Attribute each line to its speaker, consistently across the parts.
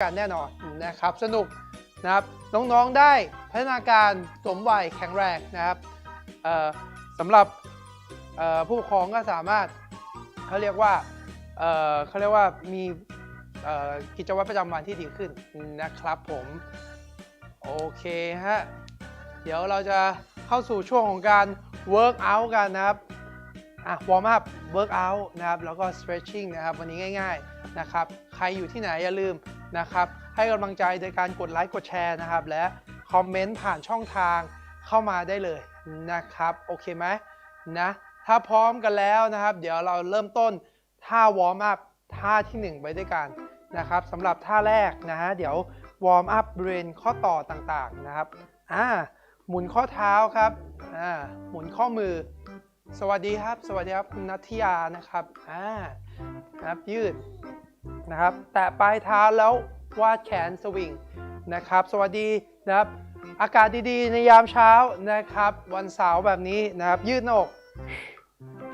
Speaker 1: กันแน่นอนนะครับ สนุกนะครับน้องๆได้พัฒนาการสมวัยแข็งแรงนะครับสำหรับผู้ปกครองก็สามารถเขาเรียกว่าเเขาเรียกว่ามีกิจวัตรประจำวันที่ดีขึ้นนะครับผม โอเคฮะ เดี๋ยวเราจะเข้าสู่ช่วงของการ work out กันนะครับอะ warm up work out นะครับ แล้วก็ stretching นะครับ วันนี้ง่าย ๆ นะครับ ใครอยู่ที่ไหนอย่าลืม นะครับ ให้กำลังใจโดยการกดไลค์กดแชร์นะครับ และคอมเมนต์ผ่านช่องทางเข้ามาได้เลยนะครับ โอเคไหมนะถ้าพร้อมกันแล้วนะครับ เดี๋ยวเราเริ่มต้นท่า warm up ท่าทีหนึ่1 ไปด้วยกันนะครับสำหรับท่าแรกนะฮะเดี๋ยว warm up บริเวณข้อต่อต่างๆนะครับอ่าหมุนข้อเท้าครับอ่าหมุนข้อมือ สวัสดีครับ สวัสดีครับคุณนัทยานะครับอ่าครับยืด นะครับ แตะปลายเท้าแล้ววาดแขนสวิงนะครับ สวัสดีนะครับ อากาศดีๆ ในยามเช้านะครับ วันเสาร์แบบนี้นะครับ ยืดหน้าอก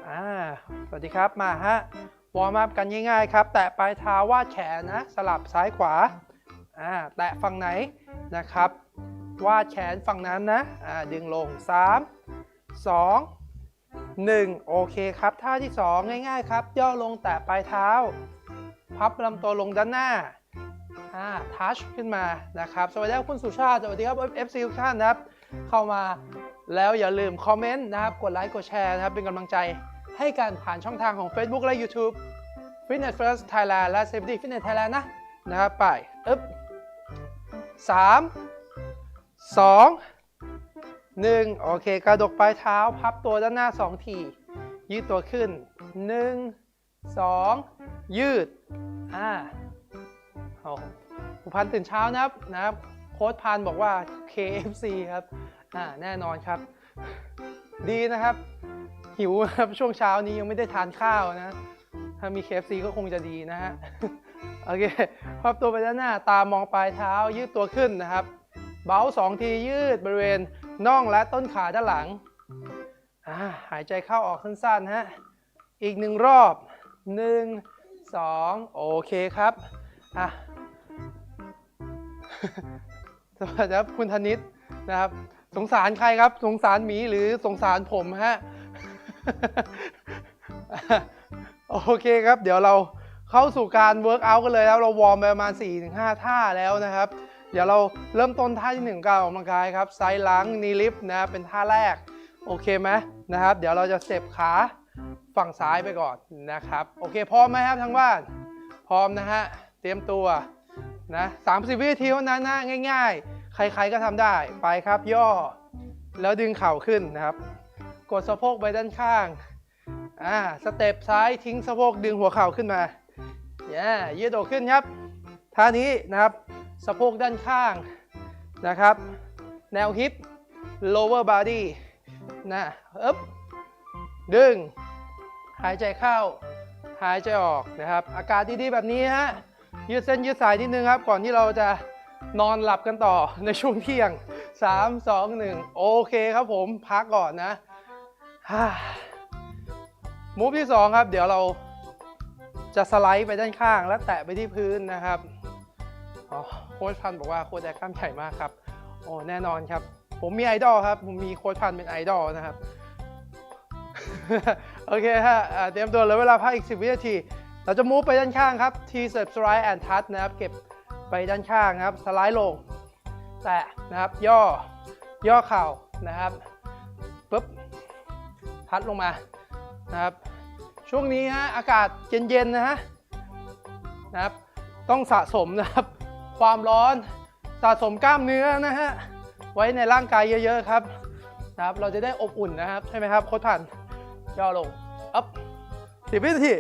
Speaker 1: อ่าสวัสดีครับมาฮะวอร์มอัพกันง่ายๆครับ แตะปลายเท้าวาดแขนนะ สลับซ้ายขวาอ่าแตะฝั่งไหนนะครับ วาดแขนฝั่งนั้นนะอ่าดึงลง 3 2 1 โอเคครับ ท่าที่ 2 ง่ายๆครับ ย่อลงแตะปลายเท้า พับลำตัวลงด้านหน้าทัชขึ้นมานะครับ สวัสดีครับคุณสุชาติ สวัสดีครับ FC ทุกท่านนะครับ เข้ามาแล้วอย่าลืมคอมเมนต์นะครับ กดไลค์ กดแชร์นะครับ เป็นกำลังใจให้กันผ่านช่องทางของ Facebook และ YouTube Fitness First Thailand และ Safety Fitness Thailand นะนะครับ ไปอึ๊บสามสองหนึ่งโอเค กระดกปลายเท้า พับตัวด้านหน้า 2 ที ยืดตัวขึ้น 1 2 ยืด อ่าโอ้ผู้พันตื่นเช้านะครับนะครับ โค้ดพันบอกว่า KFC ครับ อ่า แน่นอนครับ ดีนะครับ หิวครับ ช่วงเช้านี้ยังไม่ได้ทานข้าวนะ ถ้ามี KFC ก็คงจะดีนะฮะ โอเคพับตัวไปด้านหน้า ตามองปลายเท้า ยืดตัวขึ้นนะครับ เบาสองทียืดบริเวณน่องและต้นขาด้านหลังอ่าหายใจเข้าออกสั้นๆฮะ อีกหนึ่งรอบ1 2 โอเคครับ อะ สวัสดีครับคุณธนิตนะครับ สงสารใครครับ สงสารหมีหรือสงสารผมฮะ โอเคครับ เดี๋ยวเราเข้าสู่การเวิร์กอักันเลยครับเราวอร์มไปประมาณ 4-5 ท่าแล้วนะครับ เดี๋ยวเราเริ่มต้นท่าที่1การออกกำลังกายครับไซด์ล้างนีลิฟต์นะเป็นท่าแรก โอเคไหมนะครับ เดี๋ยวเราจะเสียบขา ฝั่งซ้ายไปก่อนนะครับ โอเคพร้อมไหมครับทั้งบ้าน พร้อมนะฮะ เตรียมตัวนะ30วินาทีเท่านั้นนะง่าย ๆ ใครๆก็ทำได้ไปครับย่อ แล้วดึงเข่าขึ้นนะครับ กดสะโพกไปด้านข้างอ่าสเต็ปซ้ายทิ้งสะโพกดึงหัวเข่าขึ้นมาเย้ยืดอกขึ้นครับท่านี้นะครับสะโพกด้านข้างนะครับ แนวฮิป lower body นะอึ๊บดึง หายใจเข้า หายใจออกนะครับ อากาศดีๆแบบนี้ฮะยืดเส้นยืดสายนิดนึงครับ ก่อนที่เราจะนอนหลับกันต่อในช่วงเที่ยง 3 2 1 โอเคครับผมพักก่อนนะฮ่ามูฟที่ 2 ครับ เดี๋ยวเราจะสไลด์ไปด้านข้าง แล้วแตะไปที่พื้นนะครับโค้ชพันธ์บอกว่าโค้ชแอร์กล้ามใหญ่มากครับโอ้แน่นอนครับ ผมมีไอดอลครับ ผมมีโค้ชพันธ์เป็นไอดอลนะครับ โอเคฮะเตรียมตัวเหลยเวลาพักอีก 10 วินาที เราจะมูฟไปด้านข้างครับ T step slide and touch นะครับ เก็บไปด้านข้างนะครับ สไลด์ลง แตะนะครับ ย่อ ย่อเข่านะครับปุ๊บพัดลงมา นะครับ ช่วงนี้ฮะ อากาศเย็นๆนะฮะ นะครับ ต้องสะสมนะครับ ความร้อน สะสมกล้ามเนื้อนะฮะ ไว้ในร่างกายเยอะๆครับ นะครับ เราจะได้อบอุ่นนะครับ ใช่ไหมครับ โค้ชพัน ย่อลง อัพสิบวินาที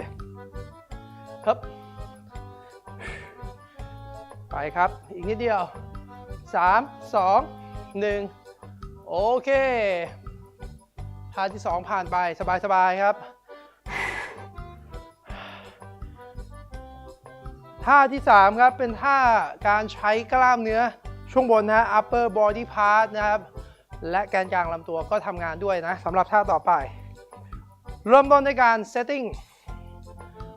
Speaker 1: ครับ ไปครับ อีกนิดเดียว 3 2 1 โอเคท่าที่ 2 ผ่านไปสบาย ๆ ครับท่าที่ 3 ครับ เป็นท่าการใช้กล้ามเนื้อช่วงบนนะ upper body part นะครับ และแกนกลางลำตัวก็ทำงานด้วยนะสำหรับท่าต่อไป เริ่มต้นด้วยการ setting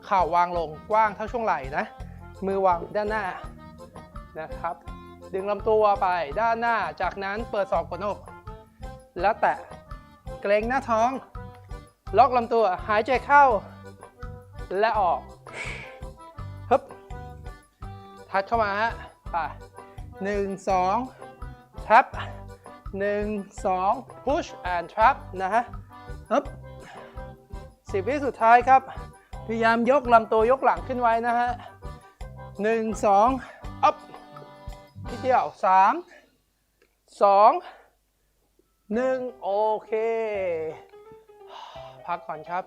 Speaker 1: ข่าวางลงกว้างเท่าช่วงไหล่นะ มือวางด้านหน้านะครับ ดึงลำตัวไปด้านหน้า จากนั้นเปิดศอกกดหน้าอกแล้วแตะเกรงหน้าท้อง ล็อกลำตัวหายใจเข้า และออกฮึบทัดเข้ามาฮะไปหนึ่งสอง trap หนึ่งสอง push and trap นะฮะฮึบ สิบวิสุดท้ายครับ พยายามยกลำตัวยกหลังขึ้นไว้นะฮะหนึ่งสอง up ทีเดียวสามสองหนึ่งโอเค พักก่อนครับ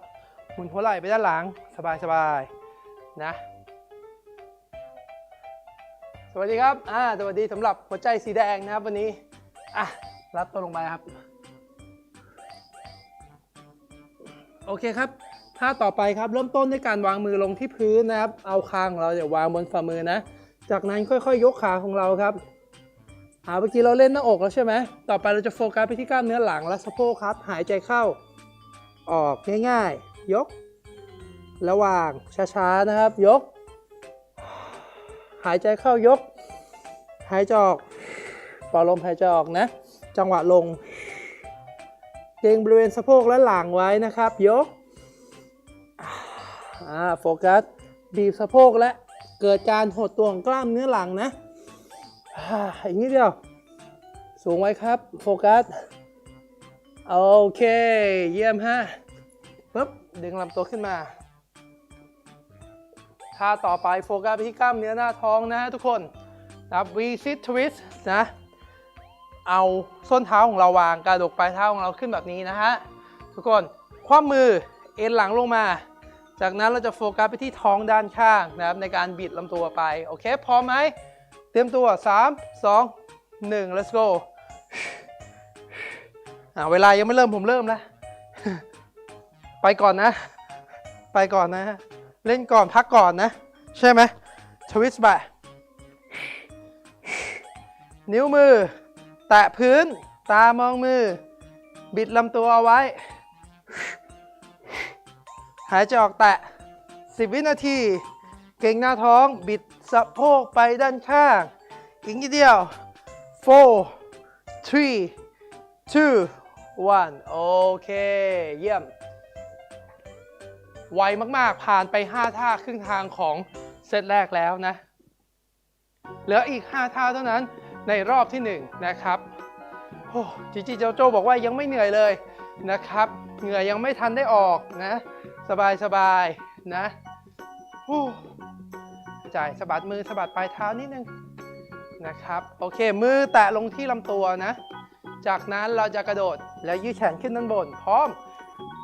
Speaker 1: หมุนหัวไหล่ไปด้านหลัง สบายๆนะ สวัสดีครับอ่าสวัสดีสำหรับหัวใจสีแดงนะครับวันนี้ อะ รับตัวลงไปครับ โอเคครับท่าต่อไปครับเริ่มต้นด้วยการวางมือลงที่พื้นนะครับ เอาคางของเราเดี๋ยวางบนฝ่ามือนะ จากนั้นค่อยๆยกขาของเราครับอ่าเมื่อกี้เราเล่นหน้าอกแล้วใช่ไหมต่อไปเราจะโฟกัสไปที่กล้ามเนื้อหลังและสะโพกครับ หายใจเข้า ออกง่ายๆ ยก ระหว่างช้าๆนะครับ ยก หายใจเข้ายก หายใจออกปล่อยลมหายใจออกนะ จังหวะลง เกรงบริเวณสะโพกและหลังไว้นะครับ ยกโฟกัสบีบสะโพกและเกิดการหดตัวของกล้ามเนื้อหลังนะอีกนิดเดียว สูงไว้ครับ โฟกัส โอเค เยี่ยมฮะปึ๊บ ดึงลำตัวขึ้นมาท่าต่อไปโฟกัสไปที่กล้ามเนื้อหน้าท้องนะฮะทุกคนนะครับ V sit twist นะ เอาส้นเท้าของเราวางกระดกปลายเท้าของเราขึ้นแบบนี้นะฮะทุกคนคว่ำมือเอ็นหลังลงมา จากนั้นเราจะโฟกัสไปที่ท้องด้านข้างนะครับในการบิดลำตัวไปโอเคพร้อมไหมเตรียมตัว 3 2 1 let's go อ่าเวลายังไม่เริ่มผมเริ่มแล้วไปก่อนนะ ไปก่อนนะ เล่นก่อนพักก่อนนะ ใช่ไหมทวิสต์ไปนิ้วมือ แตะพื้น ตามองมือ บิดลำตัวเอาไว้ หายใจออกแตะ 10 วินาที เก่งหน้าท้อง บิดสะโพกไปด้านข้าง อีกนิดเดียว four three two one โอเค เยี่ยม ไวมาก ๆ ผ่านไป 5 ท่าครึ่งทางของเซตแรกแล้วนะ เหลืออีก 5 ท่าเท่านั้น ในรอบที่1นะครับโอ้จิจิโจโจบอกว่ายังไม่เหนื่อยเลยนะครับ เหงื่อยังไม่ทันได้ออกนะ สบายสบายๆนะโอ้จ่ายสะบัดมือสะบัดปลายเท้านิดนึงนะครับโอเคมือแตะลงที่ลำตัวนะ จากนั้นเราจะกระโดดแล้วยืดแขนขึ้นด้านบน พร้อม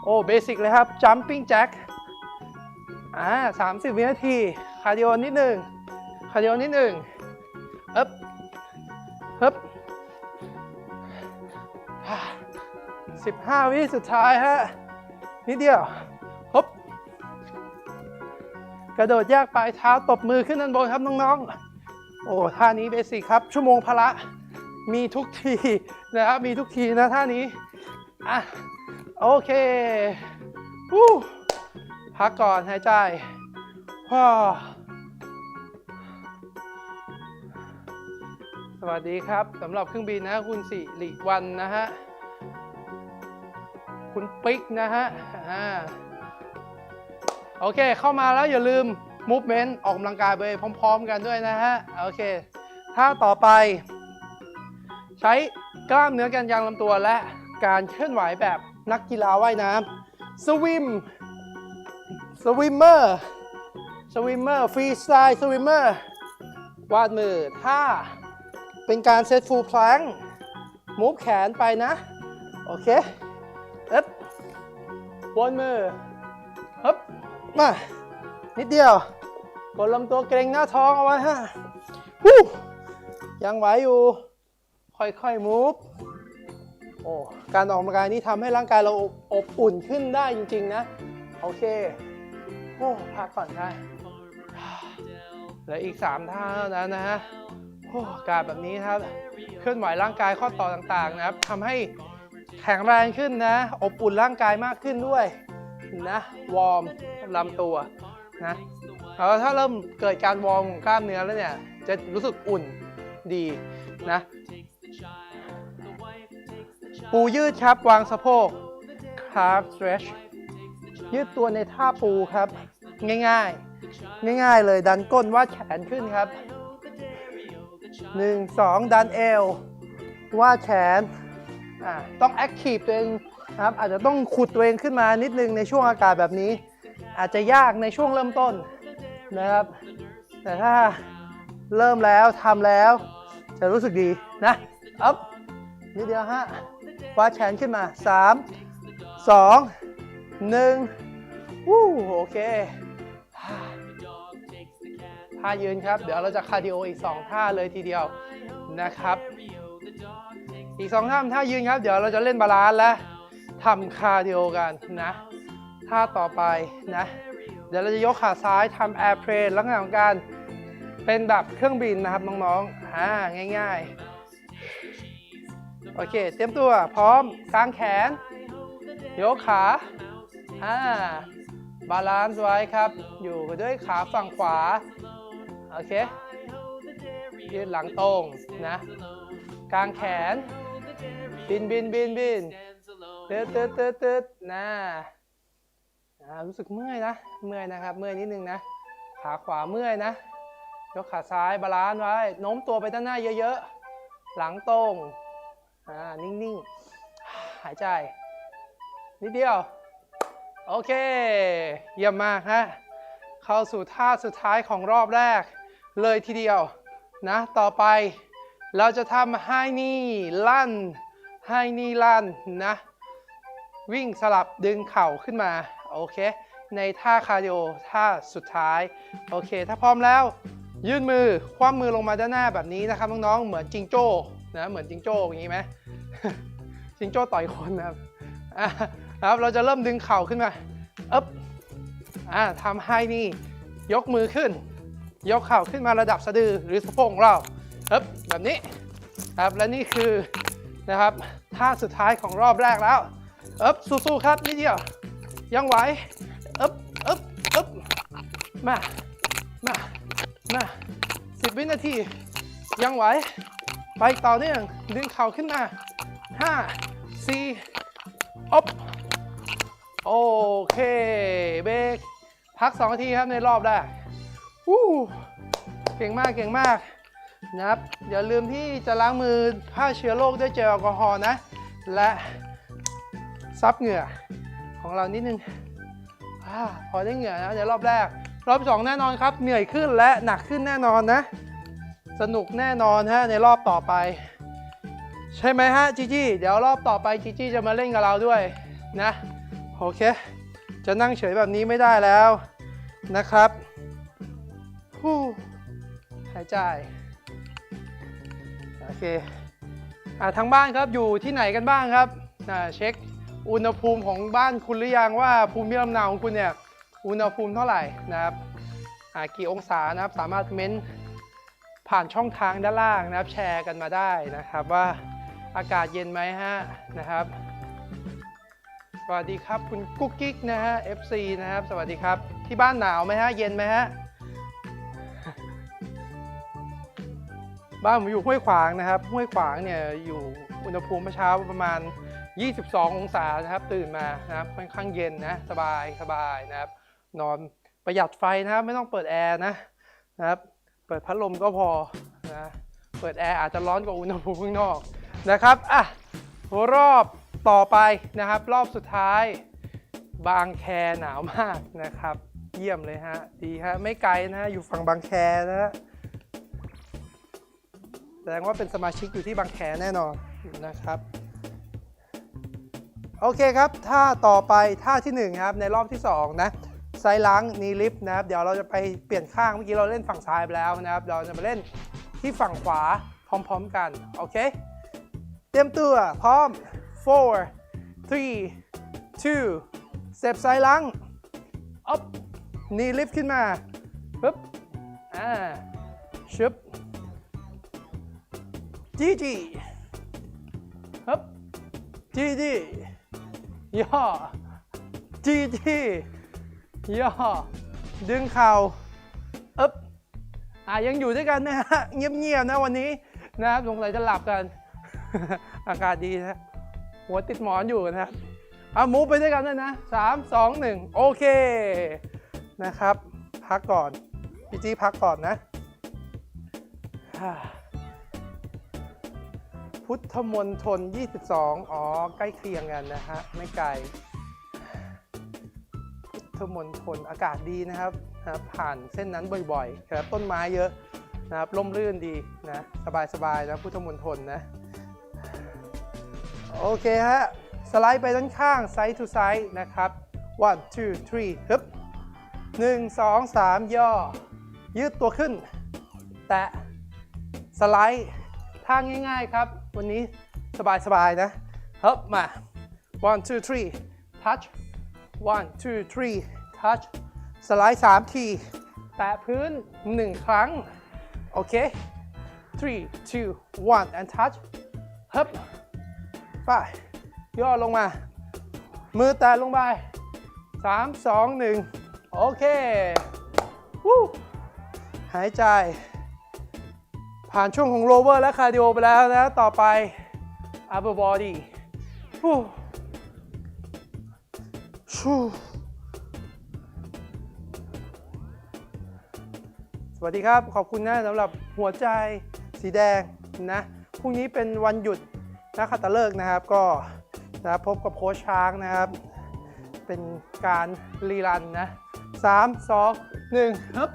Speaker 1: โอ้เบสิกเลยครับ jumping jack อ่า30วินาที คาร์ดิโอนิดหนึ่งคาร์ดิโอนิดหนึ่ง 15 วิสุดท้ายฮะ นิดเดียวฮบกระโดดแยกปลายเท้าตบมือขึ้นด้านบนครับน้องๆ โอ้ท่านี้เบสิกครับ ชั่วโมงพละ มีทุกทีนะครับ มีทุกทีนะท่านี้ อะ โอเควู้พักก่อนหายใจว้า วัสดีครับสำหรับเครื่องบินนะคุณสิริวันนะฮะ คุณปิ๊กนะฮะอ่าโอเค เข้ามาแล้วอย่าลืม movement ออกกำลังกายไปพร้อม ๆ กันด้วยนะฮะ โอเคท่าต่อไป ใช้กล้ามเนื้อกันยางลำตัวและการเคลื่อนไหวแบบนักกีฬาว่ายน้ำสวิมสวิมเมอร์สวิมเมอร์ฟรีสไตล์สวิมเมอร์วาดมือถ้า เป็นการเซตฟูลพลังมูฟแขนไปนะ โอเคเอ๊บวนมือฮึบมา นิดเดียวกดลำตัวเกรงหน้าท้องเอาไว้ฮะวู้ยังไหวอยู่ ค่อยๆมูฟโอ้การออกกำลังกายนี้ทำให้ร่างกายเราอบอบอุ่นขึ้นได้จริงๆนะ โอเคโอ้พักก่อนได้เหลืออีก 3 ท่าเท่านั้นนะฮะ โอ้อากาศแบบนี้ครับ เคลื่อนไหวร่างกายข้อต่อต่างๆนะครับทำให้แข็งแรงขึ้นนะ อบอุ่นร่างกายมากขึ้นด้วยนะ วอร์มลำตัวนะแล้วถ้าเริ่มเกิดการวอร์มของกล้ามเนื้อแล้วเนี่ย จะรู้สึกอุ่นดีนะ ปูยืดครับ วางสะโพก calf stretch ยืดตัวในท่าปูครับ ง่ายๆ ง่ายๆเลยดันก้นว่าแขนขึ้นครับ 1 2ดันเอววาแขนอ่าต้องแอคทีฟตัวเองนะครับอาจจะต้องขุดตัวเองขึ้นมานิดนึงในช่วงอากาศแบบนี้ อาจจะยากในช่วงเริ่มต้นนะครับ แต่ถ้าเริ่มแล้วทำแล้ว จะรู้สึกดีนะอัพนิดเดียวฮะว่าแขนขึ้นมา 3 2 1วู้โอเค ท่ายืนครับ เดี๋ยวเราจะคาร์ดิโออีก 2 ท่าเลยทีเดียวนะครับ อีก 2 ท่าเป็นท่ายืนครับ เดี๋ยวเราจะเล่นบาลานซ์และทำคาร์ดิโอกันนะท่าต่อไปนะ เดี๋ยวเราจะยกขาซ้ายทำแอร์เพลนลักษณะของการเป็นแบบเครื่องบินนะครับน้องๆอ่าง่ายๆ โอเค เตรียมตัวพร้อมกางแขน ยกขาอ่าบาลานซ์ไว้ครับ อยู่ด้วยขาฝั่งขวา โอเค ยืดหลังตรงนะ กางแขน บินบินบินบินเตืดตืดตืดตืดนะรู้สึกเมื่อยนะ เมื่อยนะครับ เมื่อยนิดนึงนะ ขาขวาเมื่อยนะ ยกขาซ้ายบาลานซ์ไว้ โน้มตัวไปด้านหน้าเยอะๆ หลังตรง อ่า นิ่งๆ หายใจ นิดเดียว โอเค เยี่ยมมากฮะ เข้าสู่ท่าสุดท้ายของรอบแรก เลยทีเดียวนะต่อไปเราจะทำไฮนี่ลั่นไฮนี่ลั่นนะ วิ่งสลับดึงเข่าขึ้นมา โอเค ในท่าคาร์ดิโอท่าสุดท้าย โอเค ถ้าพร้อมแล้ว ยื่นมือ คว่ำมือลงมาด้านหน้าแบบนี้นะครับน้องๆ เหมือนจิงโจ้นะ เหมือนจิงโจ้อย่างนี้ไหมจิงโจ้ต่อยคนนะครับครับเราจะเริ่มดึงเข่าขึ้นมา อึ๊บอ่าทำให้นี่ ยกมือขึ้น ยกเข่าขึ้นมาระดับสะดือหรือสะโพกของเราอึ๊บแบบนี้ครับและนี่คือนะครับท่าสุดท้ายของรอบแรกแล้วอึ๊บสู้ๆครับนิดเดียว ยังไหวอึ๊บอึ๊บอึ๊บมามามาสิบวินาที ยังไหว ไปต่อเนื่องดึงเข่าขึ้นมาห้าสี่อบโอเค เบรกพัก2นาทีครับในรอบแรก เก่งมากเก่งมากนะครับอย่าลืมที่จะล้างมือฆ่าเชื้อโรคด้วยเจลแอลกอฮอล์นะ และซับเหงื่อของเรานิดนึงอพอได้เหงื่อนะในรอบแรก รอบสองแน่นอนครับ เหนื่อยขึ้นและหนักขึ้นแน่นอนนะ สนุกแน่นอนฮะในรอบต่อไป ใช่ไหมฮะจีจี้เดี๋ยวรอบต่อไปจีจี้จะมาเล่นกับเราด้วยนะโอเค จะนั่งเฉยแบบนี้ไม่ได้แล้วนะครับ หายใจ โอเคอ่าทางบ้านครับอยู่ที่ไหนกันบ้างครับอ่าเช็คอุณหภูมิของบ้านคุณหรือยังว่าภูมิลำเนาของคุณเนี่ยอุณหภูมิเท่าไหร่นะครับอ่ากี่องศานะครับสามารถเม้นผ่านช่องทางด้านล่างนะครับแชร์กันมาได้นะครับว่าอากาศเย็นไหมฮะนะครับสวัสดีครับคุณกุ๊กกิ๊กนะฮะ FC นะครับ สวัสดีครับ ที่บ้านหนาวไหมฮะ เย็นไหมฮะ บ้านผมอยู่ห้วยขวางนะครับ ห้วยขวางเนี่ยอยู่อุณหภูมิเมื่อเช้าประมาณ 22 องศานะครับ ตื่นมานะครับค่อนข้างเย็นนะสบายสบายนะครับ นอนประหยัดไฟนะครับ ไม่ต้องเปิดแอร์นะนะครับ เปิดพัดลมก็พอนะเปิดแอร์อาจจะร้อนกว่าอุณหภูมิข้างนอกนะครับอะรอบต่อไปนะครับ รอบสุดท้าย บางแคหนาวมากนะครับ เยี่ยมเลยฮะดีฮะไม่ไกลนะฮะอยู่ฝั่งบางแคนะฮะ ดงว่าเป็นสมาชิกอยู่ที่บางแคแน่นอนนะครับ โอเคครับท่าต่อไปท่าที่หนึ่งครับในรอบที่สองนะไซล้างนีลิฟต์นะครับ เดี๋ยวเราจะไปเปลี่ยนข้างเมื่อกี้เราเล่นฝั่งซ้ายไปแล้วนะครับ เราจะมาเล่นที่ฝั่งขวาพร้อมๆกัน โอเค เตรียมตัวพร้อม four three two เสพซ้ายลังอัพนีลิฟต์ขึ้นมาปึ๊บอ่าชึบ จีจีฮึบจีจีย่อจีจีย่อดึงเข่าอึบอะยังอยู่ด้วยกันนะฮะเงียบๆนะวันนี้นะครับสงสัยจะหลับกัน อากาศดีนะหัวติดหมอนอยู่นะครับเอามูฟไปด้วยกันเลยนะสามสองหนึ่งโอเคนะครับ พักก่อน พี่จี้พักก่อนนะฮ่า พุทธมนทน 22 อ๋อ ใกล้เคียงกันนะฮะ ไม่ไกล พุทธมนทนอากาศดีนะครับนะครับผ่านเส้นนั้นบ่อยๆครับต้นไม้เยอะนะครับร่มรื่นดีนะ สบายๆนะพุทธมนทนนะ โอเคฮะ สไลด์ไปด้านข้าง side to side นะครับ one two three ฮึบหนึ่งสองสามย่อ ยืดตัวขึ้น แตะ สไลด์ท่าง่ายๆครับ วันนี้สบายๆนะฮึบมา one two three touch one two three touch สไลด์3ที แตะพื้น1ครั้ง โอเค three two one and touch ฮึบไปย่อลงมา มือแตะลงไป3 2 1โอเค วู้หายใจ ผ่านช่วงของโรเวอร์และคาร์ดิโอไปแล้วนะ ต่อไป upper body ฟู้ชูสวัสดีครับ ขอบคุณนะสำหรับหัวใจสีแดงนะพรุ่งนี้เป็นวันหยุดนักขัตฤกษ์นะครับก็นะพบกับโค้ชช้างนะครับ เป็นการรีรันนะ3 2 1ฮึบ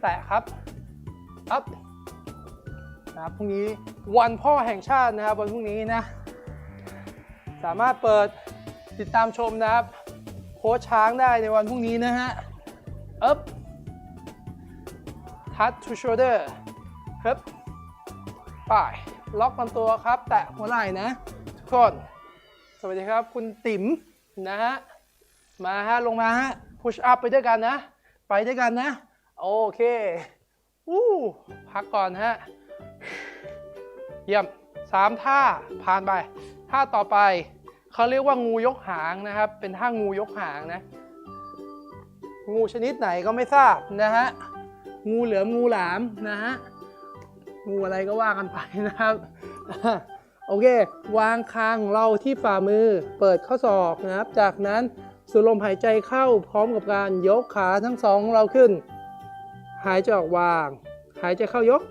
Speaker 1: แตะครับอัพ นะครับพรุ่งนี้วันพ่อแห่งชาตินะครับวันพรุ่งนี้นะสามารถเปิดติดตามชมนะครับโค้ชช้างได้ในวันพรุ่งนี้นะฮะ up touch to shoulder ฮึบไปล็อกลำตัวครับ แตะหัวไหล่นะ ทุกคน สวัสดีครับ คุณติ๋มนะฮะ มาฮะ ลงมาฮะ push up ไปด้วยกันนะ ไปด้วยกันนะ โอเค อู้ พักก่อนฮะ เยี่ยมสามท่าผ่านไป ท่าต่อไปเขาเรียกว่างูยกหางนะครับ เป็นท่างูยกหางนะ งูชนิดไหนก็ไม่ทราบนะฮะ งูเหลือมงูหลามนะฮะ งูอะไรก็ว่ากันไปนะครับ โอเค วางคางของเราที่ฝ่ามือ เปิดข้อศอกนะครับ จากนั้นสูดลมหายใจเข้าพร้อมกับการยกขาทั้งสองของเราขึ้น หายใจออกวาง หายใจเข้ายก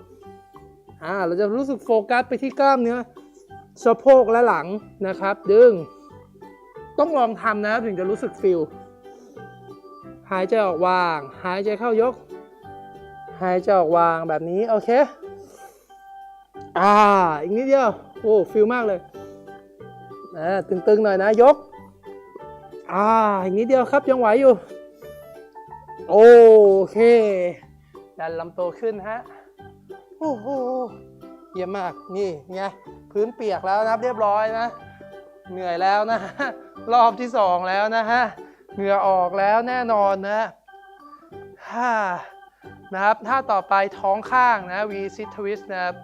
Speaker 1: อ่าเราจะรู้สึกโฟกัสไปที่กล้ามเนื้อสะโพกและหลังนะครับ ดึง ต้องลองทำนะถึงจะรู้สึกฟิลหายใจออกวาง หายใจเข้ายก หายใจออกวางแบบนี้ โอเค อ่า อีกนิดเดียว โอ้ฟิลมากเลยอ่าตึงๆหน่อยนะ ยก อ่า อีกนิดเดียวครับยังไหวอยู่ โอเคดันลำตัวขึ้นฮะ โอ้โหเยี่ยมมากนี่ไงพื้นเปียกแล้วนะครับเรียบร้อยนะ เหนื่อยแล้วนะรอบที่สองแล้วนะฮะเหงื่อออกแล้วแน่นอนนะฮ่านะครับท่าต่อไปท้องข้างนะ V sit twist นะครับ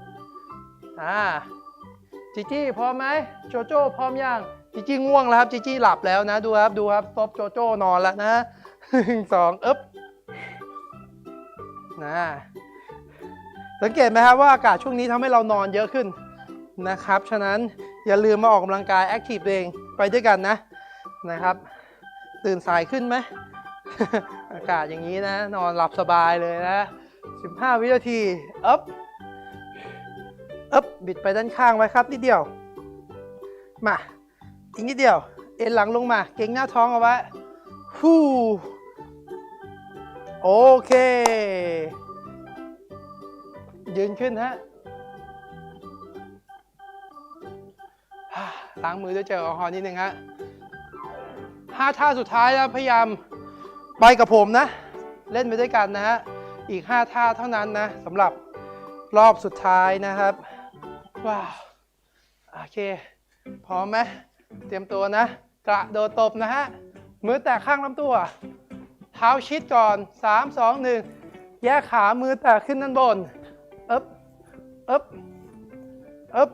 Speaker 1: อ่าจิจี้พร้อมไหมโจโจ้พร้อมยังจิจี้ง่วงแล้วครับจิจี้หลับแล้วนะดูครับดูครับซบโจโจ้นอนแล้วนะหนึ่งสองอึ๊บนะ สังเกตไหมครับว่าอากาศช่วงนี้ทำให้เรานอนเยอะขึ้นนะครับ ฉะนั้นอย่าลืมมาออกกำลังกายแอคทีฟตัวเองไปด้วยกันนะนะครับ ตื่นสายขึ้นไหม อากาศอย่างนี้นะ นอนหลับสบายเลยนะ 15 วินาทีอัพอัพบิดไปด้านข้างไว้ครับนิดเดียว มาอีกนิดเดียว เอ็นหลังลงมา เก่งหน้าท้องเอาไว้ฮู้โอเค ยืนขึ้นฮะล้างมือด้วยเจลแอลกอฮอล์นิดนึงฮะห้าท่าสุดท้ายนะพยายามไปกับผมนะ เล่นไปด้วยกันนะฮะ อีก 5 ท่าเท่านั้นนะสำหรับรอบสุดท้ายนะครับ ว้าว โอเค พร้อมไหมเตรียมตัวนะ กระโดดตบนะฮะ มือแตะข้างลำตัว เท้าชิดก่อน 3 2 1 แยกขามือแตะขึ้นด้านบน อึ๊บอึ๊บอึ๊บ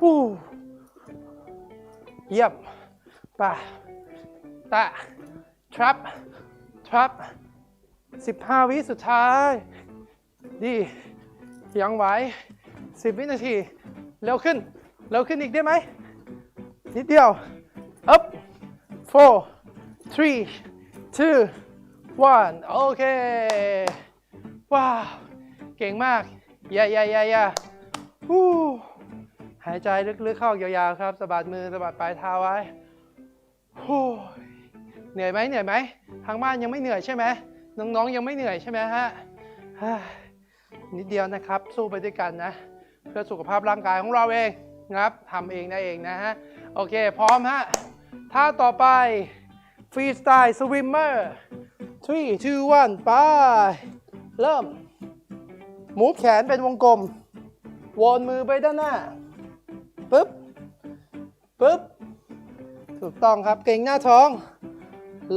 Speaker 1: ฮู้เยี่ยมป่ะแตะ trap trap 15วิสุดท้าย ดียังไหว10วินาที เร็วขึ้น เร็วขึ้นอีกได้ไหม นิดเดียว up four three two one โอเค ว้าว เก่งมากยายายายาฮู้หายใจลึกๆเข้ายาวๆครับสะบัดมือสะบัดปลายเท้าไว้ฮู้เหนื่อยไหมเหนื่อยไหมทางบ้านยังไม่เหนื่อยใช่ไหมน้องๆยังไม่เหนื่อยใช่ไหมฮะนิดเดียวนะครับ สู้ไปด้วยกันนะ เพื่อสุขภาพร่างกายของเราเองนะครับทำเองได้เองนะฮะ โอเค พร้อมฮะท่าต่อไปฟรีสไตล์สวิมเมอร์3 2 1 ไป เริ่มหมูแขนเป็นวงกลมวนมือไปด้านหน้าปึ๊บปึ๊บถูกต้องครับเก่งหน้าท้อง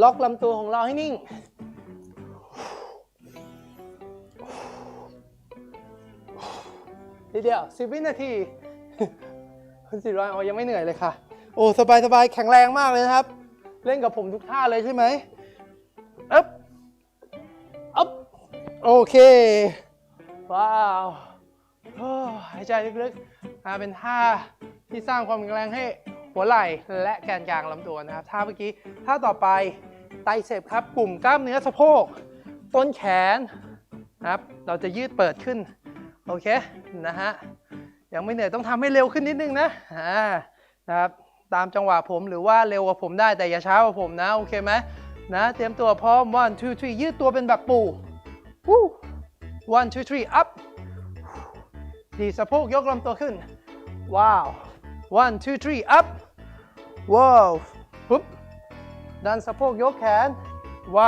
Speaker 1: ล็อกลำตัวของเราให้นิ่ง ทีเดียว10วินาทีคุณสิร้อยอ๋อยังไม่เหนื่อยเลยค่ะ โอ้ สบายสบายแข็งแรงมากเลยนะครับ เล่นกับผมทุกท่าเลยใช่ไหม โอเคว้าวหายใจลึกๆอ่าเป็นท่าที่สร้างความแข็งแรงให้หัวไหล่และแกนกลางลำตัวนะครับท่าเมื่อกี้ท่าต่อไปไตเสพครับ กลุ่มกล้ามเนื้อสะโพก ต้นแขนนะครับ เราจะยืดเปิดขึ้น โอเค นะฮะ ยังไม่เหนื่อยต้องทำให้เร็วขึ้นนิดนึงนะอ่านะครับ ตามจังหวะผมหรือว่าเร็วกว่าผมได้แต่อย่าช้ากว่าผมนะ โอเคไหมนะ เตรียมตัวพร้อม one two three ยืดตัวเป็นแบบปู one two three up ดีดสะโพกยกลำตัวขึ้น ว้าว one two three up ว้าวปุ๊บดันสะโพกยกแขน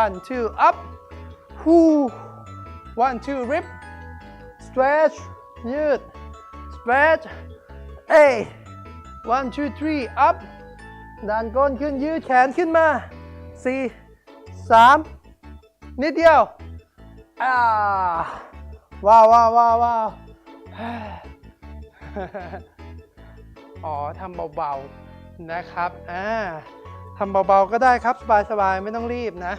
Speaker 1: one two up ฮู้ one two rip stretch ยืด stretch เอ้ one two three up ดันก้นขึ้นยืดแขนขึ้นมาสี่สามนิดเดียวอ่า ว้าวว้าวว้าวว้าวอ๋อทำเบาๆนะครับอ่าทำเบาๆก็ได้ครับสบายๆไม่ต้องรีบนะ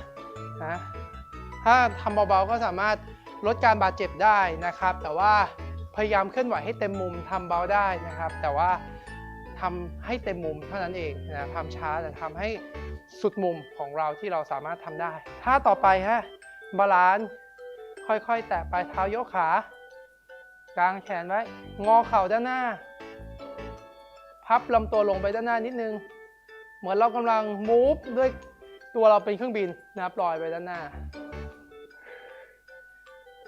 Speaker 1: นะถ้าทำเบาๆก็สามารถลดการบาดเจ็บได้นะครับ แต่ว่าพยายามเคลื่อนไหวให้เต็มมุมทำเบาได้นะครับ แต่ว่าทำให้เต็มมุมเท่านั้นเองนะทำช้าแต่ทำให้สุดมุมของเราที่เราสามารถทำได้ท่าต่อไปฮะบาลานซ์ ค่อยๆ แตะปลายเท้ายกขากางแขนไว้ งอเข่าด้านหน้า พับลำตัวลงไปด้านหน้านิดนึง เหมือนเรากำลังมูฟด้วยตัวเราเป็นเครื่องบินนะครับลอยไปด้านหน้า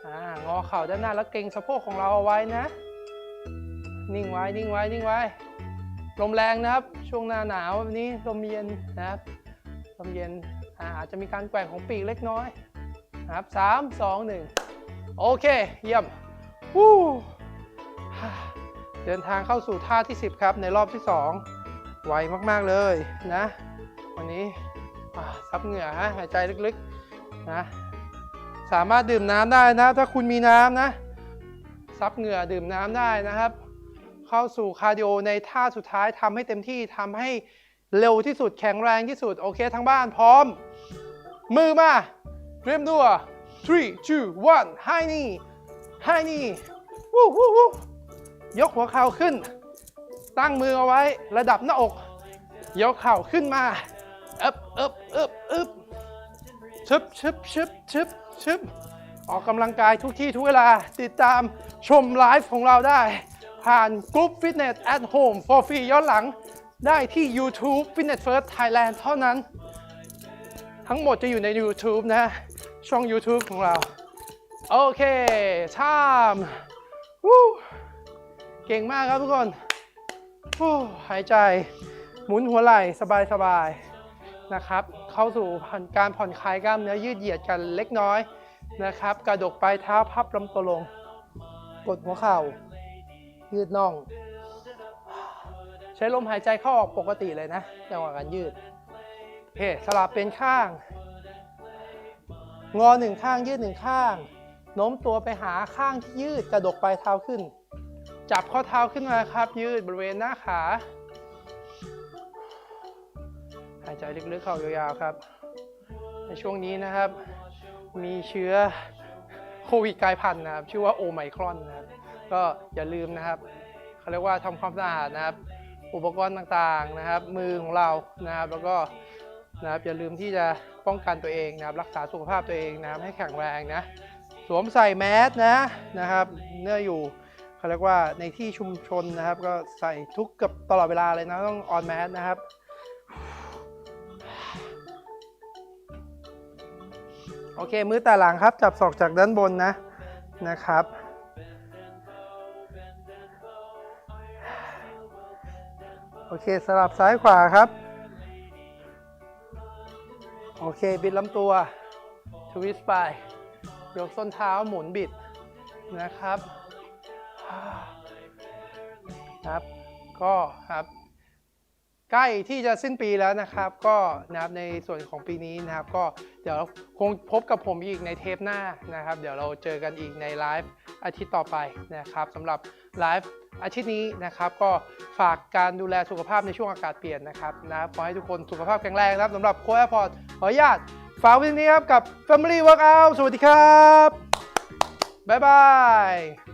Speaker 1: อ่างอเข่าด้านหน้าแล้วเกรงสะโพกของเราเอาไว้นะ นิ่งไว้ นิ่งไว้ นิ่งไว้ ลมแรงนะครับ ช่วงหน้าหนาวแบบนี้ลมเย็นนะครับ ลมเย็นอาจจะมีการแกว่งของปีกเล็กน้อย นะครับสามสองหนึ่งโอเค เยี่ยมวู้เดินทางเข้าสู่ท่าที่ 10 ครับ ในรอบที่ 2 ไวมากๆเลยนะ วันนี้ซับเหงื่อฮะหายใจลึกๆนะสามารถดื่มน้ำได้นะ ถ้าคุณมีน้ำนะซับเหงื่อดื่มน้ำได้นะครับ เข้าสู่คาร์ดิโอในท่าสุดท้ายทำให้เต็มที่ทำให้เร็วที่สุดแข็งแรงที่สุด โอเคทั้งบ้านพร้อม มือมา เตรียมตัว3 2 1ให้นี่ให้นี่วู้วู้วู้ยกหัวเข่าขึ้น ตั้งมือเอาไว้ระดับหน้าอก ยกเข่าขึ้นมาอึบอึบอึบอึบชึบชึบชึบชึบชึบออกกำลังกายทุกที่ทุกเวลา ติดตามชมไลฟ์ของเราได้ ผ่านกลุ่ม Fitness at Home for free ย้อนหลังได้ที่ YouTube Fitness First Thailand เท่านั้น ทั้งหมดจะอยู่ใน YouTube นะ ช่อง YouTube ของเรา โอเคชามวู้เก่งมากครับทุกคนวู้หายใจ หมุนหัวไหล่สบายๆนะครับ เข้าสู่การผ่อนคลายกล้ามเนื้อยืดเหยียดกันเล็กน้อยนะครับ กระดกปลายเท้าพับลำตัวลง กดหัวเข่า ยืดน่อง ใช้ลมหายใจเข้าออกปกติเลยนะจังหวะการยืดโอเคสลับเป็นข้าง งอหนึ่งข้างยืดหนึ่งข้างโน้มตัวไปหาข้างที่ยืดกระดกปลายเท้าขึ้น จับข้อเท้าขึ้นมาครับ ยืดบริเวณหน้าขา หายใจลึกๆเข้ายาวๆครับ ในช่วงนี้นะครับ มีเชื้อโควิดกลายพันธุ์นะครับ ชื่อว่าโอไมครอนนะครับ ก็อย่าลืมนะครับเขาเรียกว่าทำความสะอาดนะครับ อุปกรณ์ต่างๆนะครับ มือของเรานะครับ แล้วก็ นะครับอย่าลืมที่จะป้องกันตัวเองนะครับรักษาสุขภาพตัวเองนะครับให้แข็งแรงนะสวมใส่แมสนะนะครับเนื่ออยู่เขาเรียกว่าในที่ชุมชนนะครับ ก็ใส่ทุกเกับตลอดเวลาเลยนะต้องออนแมสนะครับโอเค มือแต่หลังครับ จับศอกจากด้านบนนะนะครับ โอเคสลับซ้ายขวาครับ โอเค บิดลำตัวทวิสต์ไปยกส้นเท้าหมุนบิดนะครับครับก็ครับ ใกล้ที่จะสิ้นปีแล้วนะครับ ก็นะครับในส่วนของปีนี้นะครับ ก็เดี๋ยวคงพบกับผมอีกในเทปหน้านะครับ เดี๋ยวเราเจอกันอีกในไลฟ์อาทิตย์ต่อไปนะครับสำหรับไลฟ์ อาทิตย์นี้นะครับก็ฝากการดูแลสุขภาพในช่วงอากาศเปลี่ยนนะครับนะขอให้ทุกคนสุขภาพแข็งแรงนะครับสำหรับโค้ชแอร์พอร์ตขออนุญาตฝากไว้ที่นี้ครับกับ Family Workout สวัสดีครับ บ๊ายบาย